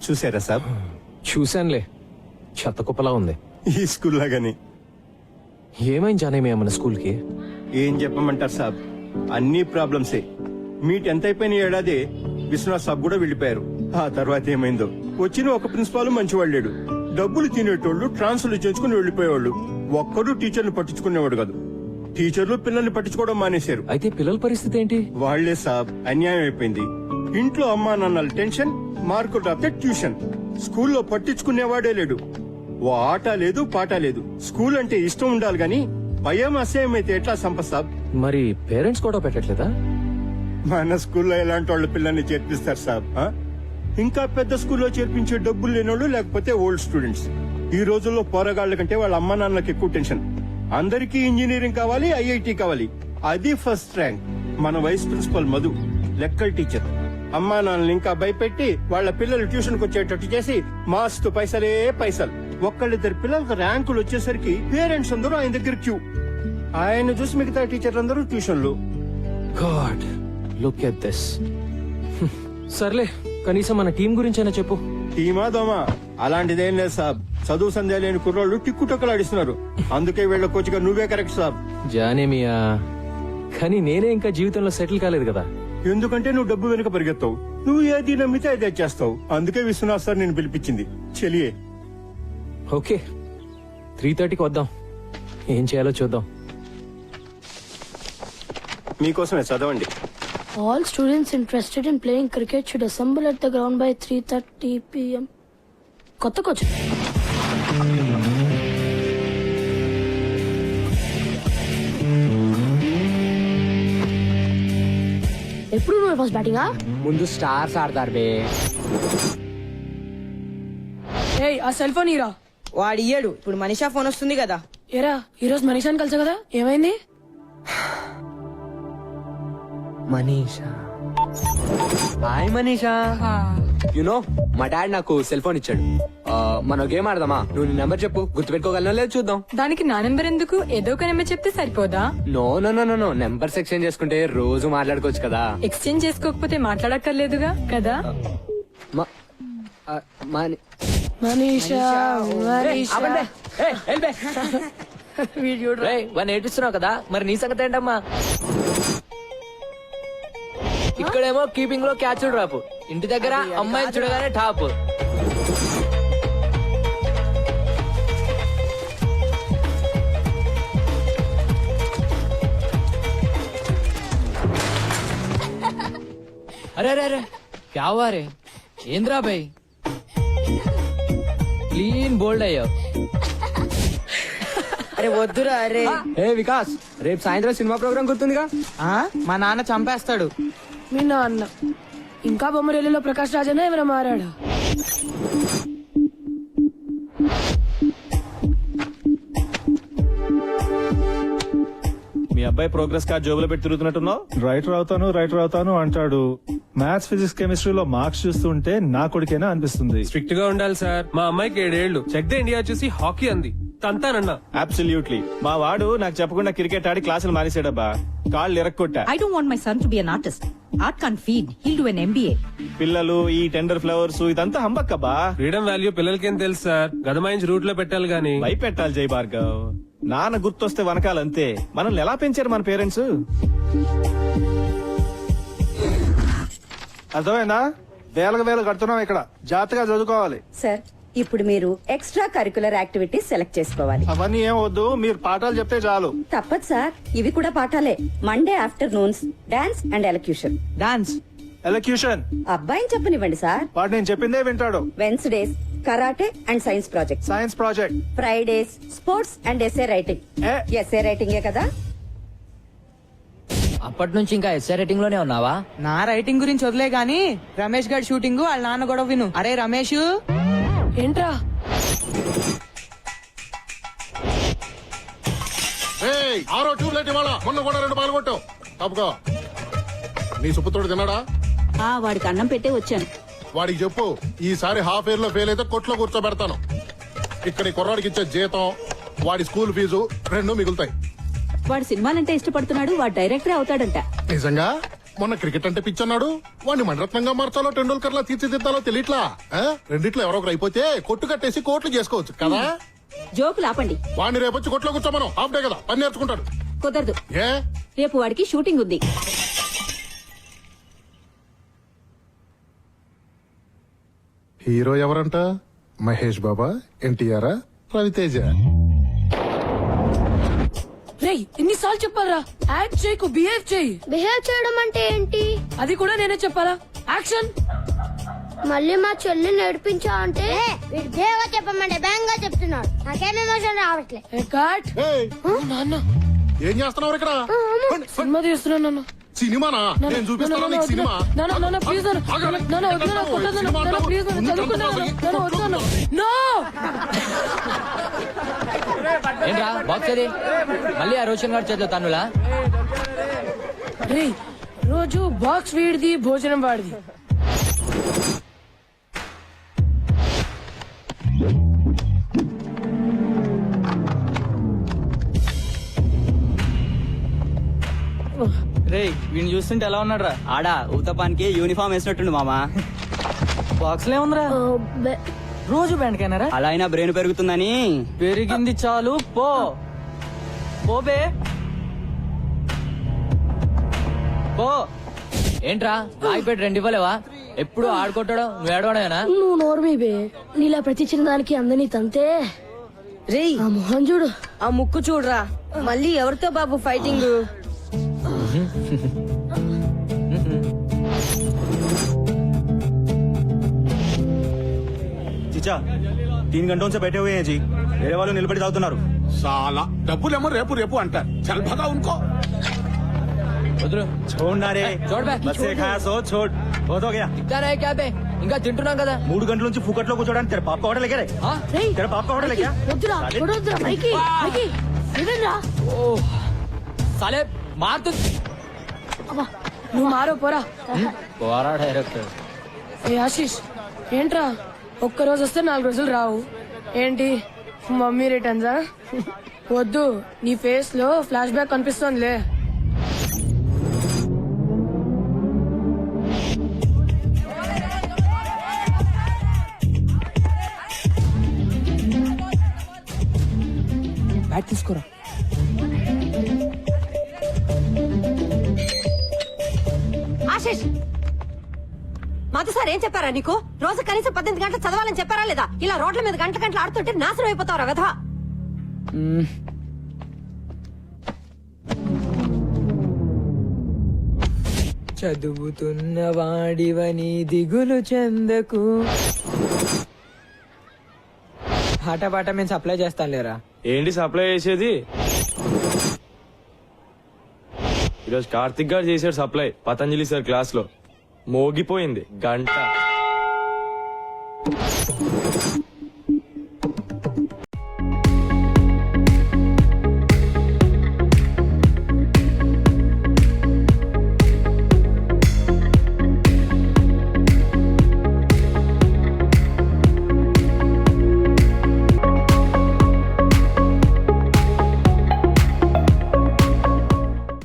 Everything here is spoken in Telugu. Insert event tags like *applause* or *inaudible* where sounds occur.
చూసారా సాబ్? చూశానులే. చెత్త కుప్పలా ఉంది. ఈ స్కూల్ లాగానే ఏమైంది జానేమి మన స్కూల్కి? ఏం చెప్పమంటారు సాబ్? అన్ని ప్రాబ్లమ్సే. మీ టెన్త్ అయిపోయిన ఏడాది విశ్వనాథ్ సాబ్ కూడా వెళ్ళిపోయారు. ఆ తర్వాత ఏమైందో? వచ్చిన ఒక ప్రిన్సిపాల్ మంచివాడు లేడు. డబ్బులు తినేటోళ్ళు ట్రాన్స్ఫర్లు చేసుకుని వెళ్ళిపోయేవాళ్ళు. ఒక్కడు టీచర్ని పట్టించుకునేవాడు కాదు. టీచర్లు పిల్లల్ని పట్టించుకోవడం మానేశారు. అయితే పిల్లల పరిస్థితి ఏంటి? వాళ్ళే సాబ్ అన్యాయం అయిపోయింది. ఇంట్లో అమ్మా నాన్నల టెన్షన్ మార్కులు రాస్తే ట్యూషన్. స్కూల్లో పట్టించుకునేవాడే లేడు. ఓ ఆట లేదు పాట లేదు. స్కూల్ అంటే ఇష్టం ఉండాలి గాని భయం అసహ్యం అయితే ఎట్లా సంప సాబ్? మరి పేరెంట్స్ కూడా పెట్టట్లేదా? మన స్కూల్లో ఎలాంటి వాళ్ళు పిల్లల్ని చేర్పిస్తారు సాబ్ ఆ? ఇంకా పెద్ద స్కూల్లో చేర్పించే డబ్బులు లేనోళ్ళు లేకపోతే ఓల్డ్ స్టూడెంట్స్. ఈ రోజుల్లో పోరగాళ్ళ కంటే వాళ్ళ అమ్మా నాన్నలకు ఎక్కువ టెన్షన్. అందరికీ ఇంజనీరింగ్ కావాలి ఐఐటి కావాలి. అది ఫస్ట్ ర్యాంక్. మన వైస్ ప్రిన్సిపల్ మధు లెక్కల టీచర్. అమ్మా నాన్నలు ఇంకా భయపెట్టి వాళ్ళ పిల్లలు ట్యూషన్కు వచ్చేటట్టు చేసి మాస్తు పైసలే పైసలు. ఒక్కళ్ళిద్దరు పిల్లలకు ర్యాంకులు వచ్చేసరికి పేరెంట్స్ అందరూ ఆయన దగ్గర క్యూ. ఆయన చూసి మిగతా టీచర్లు అందరూ ట్యూషన్లు. God look at this. సర్లే కనీసం మన టీం గురించైనా చెప్పు. టీమా దోమా? అలాంటిదేం లేదు సాబ్. చదువు సంధ్య లేని కుర్రోళ్ళు టిక్కు టొక్కలాడిస్తున్నారు అందుకే వీళ్ళ కోచ్గా నువ్వే కరెక్ట్ సాబ్. జానేమియా కానీ నేనే ఇంకా జీవితంలో సెటిల్ కాలేదు కదా. ఎందుకంటే నువ్వు డబ్బు వెనుక పరిగెత్తావు. నువ్వు ఏది నమ్మితే అదే చేస్తావు. అందుకే విశ్వనాథ్ సార్ నేను పిలిపించింది. చెలియే. ఓకే. త్రీ థర్టీకి వద్దాం. ఏం చేయాలో చూద్దాం. మీకోసమే చదవండి. All students interested in playing cricket should assemble at the ground by 3:30 p.m. కొత్త కోచ్ ఎప్పుడు నువ్వు ఫస్ట్ బ్యాటింగా ముందు స్టార్స్ ఆడతారు బే. ఏయ్ ఆ సెల్ ఫోన్ ఇరా వాడు ఇయ్యడు. ఇప్పుడు మనీషా ఫోన్ వస్తుంది కదా. ఏరా ఈరోజు మనీషాని కలిసా కదా? ఏమైంది? Manisha. Hi Manisha. You know మా డాడ్ నాకు సెల్ ఫోన్ ఇచ్చాడు. మనం గేమ్ ఆడదామా? నువ్వు నీ నెంబర్ చెప్పు. గుర్తుపెట్టుకోగలనో లేదు చూద్దాం. దానికి నా నెంబర్ ఎందుకు? ఏదో ఒక నెంబర్ చెప్తే సరిపోదా? No no no no numbers exchange చేసుకుంటే రోజు మాట్లాడుకోవచ్చు కదా. ఎక్స్చేంజ్ చేసుకోకపోతే మాట్లాడక్కర్లేదుగా కదా? మ- ఆ, మని- మనీషా మనీషా. ఆపండి. ఏయ్, వెళ్ళిపో. రేయ్, వాడిని ఏడిస్తున్నావు కదా? మరి నీ సంగతి ఏంటమ్మా? ఇక్కడేమో కీపింగ్లో క్యాచ్ డ్రాప్. ఇంటి దగ్గర అమ్మాయిని చూడగానే టాప్. అరే అరే అరే కావారే ఏంద్రా బై క్లీన్ బోల్డ్ అయ్యో అరే వద్దురా అరే. ఏ వికాస్ రేపు సాయంత్రం సినిమా ప్రోగ్రామ్ గుర్తుందిగా? ఆ? మా నాన్న చంపేస్తాడు. మీ నాన్న. ఇంకా బొమ్మరేలిలో ప్రకాష్ రాజేనా ఏమైనా మారాడు? మీ అబ్బాయి ప్రోగ్రెస్ కార్డ్ జోబులో పెట్టి తిరుగుతున్నట్టున్నావు? రైటర్ అవుతాను రైటర్ అవుతాను అంటాడు. మ్యాథ్స్ ఫిజిక్స్ కెమిస్ట్రీలో మార్క్స్ చూస్తుంటే నా కొడుకేనా అనిపిస్తుంది. స్ట్రిక్ట్గా ఉండాలి సార్. మా అమ్మాయికి ఏడేళ్ళు చెక్ ద ఇండియా చూసి హాకీ అంది. తంతానన్నా. అబ్సల్యూట్లీ మా వాడు నాకు చెప్పకుండా క్రికెట్ ఆడి క్లాసులు మానేసాడబ్బా కాళ్ళు ఎరక్కొట్టా I don't want my son to be an artist. Art can't feed. He'll do an MBA. పిల్లలు ఈ టెండర్ ఫ్లవర్స్ ఇదంతా హంబక్కబ్బా. ఫ్రీడమ్ వాల్యూ పిల్లలకేం తెలుసు సార్? గదమాయించి రూట్లో పెట్టాలి గానీ. భయపెట్టాలి జై భార్గవ్ నాన్న గుర్తొస్తే వనకాలంతే. మనల్ని ఎలా పెంచారు మన పేరెంట్స్? అర్థమైందా? వేలకు వేలు కడుతున్నాం ఇక్కడ. జాగ్రత్తగా చదువుకోవాలి. సార్ ఇప్పుడు మీరు ఎక్స్ట్రా కరికులర్ యాక్టివిటీస్ సెలెక్ట్ చేసుకోవాలి. అవన్నీ ఏం వద్దు మీరు పాఠాలు చెప్తే చాలు. తప్పదు సార్ ఇవి కూడా పాఠాలే. Monday afternoons dance and elocution dance elocution అబ్బాయిని చెప్పనివ్వండి సార్. వాడు నేను చెప్పిందే వింటాడు. Wednesdays karate and science project science project Fridays sports and SA writing A? SA రైటింగే కదా? అప్పటి నుంచి ఇంకా ఎస్ఆర్ రేటింగ్లోనే ఉన్నావా? నా రైటింగ్ గురించి వదిలే గాని రమేష్ గారి షూటింగ్ వాళ్ళ నాన్న గొడవ విను. అరే రమేష్! ఏంట్రా? ఆరో ట్యూబ్లైట్ ఇవాళ మొన్న కూడా రెండు పాలు కొట్టావు. తప్పుకో. నీ సుపుత్రుడు తిన్నాడా? వాడికి అన్నం పెట్టే వచ్చాను. వాడికి చెప్పు ఈసారి హాఫ్ ఇయర్లో ఫెయిల్ అయితే కొట్లో కూర్చోబెడతాను. ఇక్కడ కుర్రాడికి ఇచ్చే జీతం వాడి స్కూల్ ఫీజు రెండు మిగులుతాయి. వాడు సినిమాలంటే ఇష్టపడుతున్నాడు వాడు డైరెక్టరే అవుతాడంట. నిజంగా? మొన్న క్రికెట్ అంటే పిచ్చన్నాడు. వాడిని మణరత్నంగా మార్చాలో టెండూల్కర్ లా తీర్చిదిద్దాలో తెలియట్లా? ఆ? రెండిట్లో ఎవరో ఒకరు అయిపోతే కొట్టు కట్టేసి కోట్లు చేసుకోవచ్చు కదా? జోకులు ఆపండి. వాడిని రేపు వచ్చి కొట్లో కూర్చోమను. హాఫ్ డే కదా పని నేర్చుకుంటాడు. కుదరదు. ఏ? రేపు వాడికి షూటింగ్ ఉంది. హీరో ఎవరంట? మహేష్ బాబా ఎన్టీఆర్ రవితేజ? రేయ్ ఎన్నిసార్లు చెప్పాలరా? యాక్ట్ చేయకు బిహేవ్ చేయి. బిహేవ్ చేయడం అంటే ఏంటి? అది కూడా నేనే చెప్పాలా? యాక్షన్. మళ్ళీ మా చెల్లి నడిపించా అంటే? దేవా చెప్పమంటే బ్యాంగ్గా చెప్తున్నాడు. నాకేం ఎమోషన్ రావట్లే. ఏ కట్ ఏయ్, నాన్న. ఏం చేస్తున్నావు ఇక్కడ? సినిమా తీస్తున్నాను నాన్న. సినిమానా? నేను చూపిస్తాను నీకు సినిమా? నాన్న నాన్న ప్లీజ్ నాన్న. ఆగరా. నాన్న వద్దు నాన్న కొట్టదు నాన్న. నాన్న ప్లీజ్ నాన్న. చదువుకున్నాను నాన్న. వద్దు నాన్న. నో! *laughs* ఏంట్రా బాక్స్ అది మళ్ళీ ఆ రోషన్ గారి చేతిలో తన్నులా? రే రోజు బాక్స్ వీడిది భోజనం వాడిది. రే వీడిని చూస్తుంటే ఎలా ఉన్నాడు రా ఆడా ఊతపానికి యూనిఫామ్ వేసినట్టుండు మామా. *laughs* బాక్స్లో ఉందిరా రోజు బ్యాండ్కైనారా అలా అయినా బ్రెయిన్ పెరుగుతుందని. పెరిగింది చాలు పో. పోబే పో. ఏంట్రా రాయిపేట రెండు ఇవ్వలేవా? ఎప్పుడు ఆడుకుంటాడు నువ్వు ఏడవడమేనా? నువ్వు నోరు బే. నీలా ప్రతి చిన్న దానికి అందని తంతే. రేయ్. ఆ మొహం చూడు. ఆ ముక్కు చూడరా. మళ్ళీ ఎవరితో బాబు ఫైటింగ్? చిచా నుంచి బయటే జీ. వేరే వాళ్ళు నిలబడి తాగుతున్నారు. చాలా. డబ్బులేమో రేపు రేపు అంటారు. చల్పగా ఉనుకో ఇంకా తింటున్నాం కదా. మూడు గంటల నుంచి ఫుకట్లో కూర్చోడానికి తెర పాప హోటల్ ఎగరే తెర పాప హోటల్ ఓ. సాలే మారుతు. నువ్వు మారో పోరా. పోరా డైరెక్టర్. ఏ ఆశీష్ ఏంట్రా? ఒక్క రోజు వస్తే నాలుగు రోజులు రావు. ఏంటి? మమ్మీ రిటర్న్సా వద్దు నీ ఫేస్లో ఫ్లాష్ బ్యాక్ కనిపిస్తోందిలే. బ్యాట్ తీసుకోరా. ఆశిష్ మాతో సార్ ఏం చెప్పారా నీకు? రోజు కనీసం పద్దెనిమిది గంటలు చదవాలని చెప్పారా లేదా? ఇలా రోడ్ల మీద గంట గంటలు ఆడుతుంటే నాశనం అయిపోతావు కదా చదువుతున్న వాడివని దిగులు చెందకు. పాట పాట మేము సప్లై చేస్తాం లేరా? ఏంటి సప్లై చేసేది? ఈరోజు కార్తిక్ గారు చేశాడు సప్లై పతంజలి సార్ క్లాస్లో మోగిపోయింది. గంట.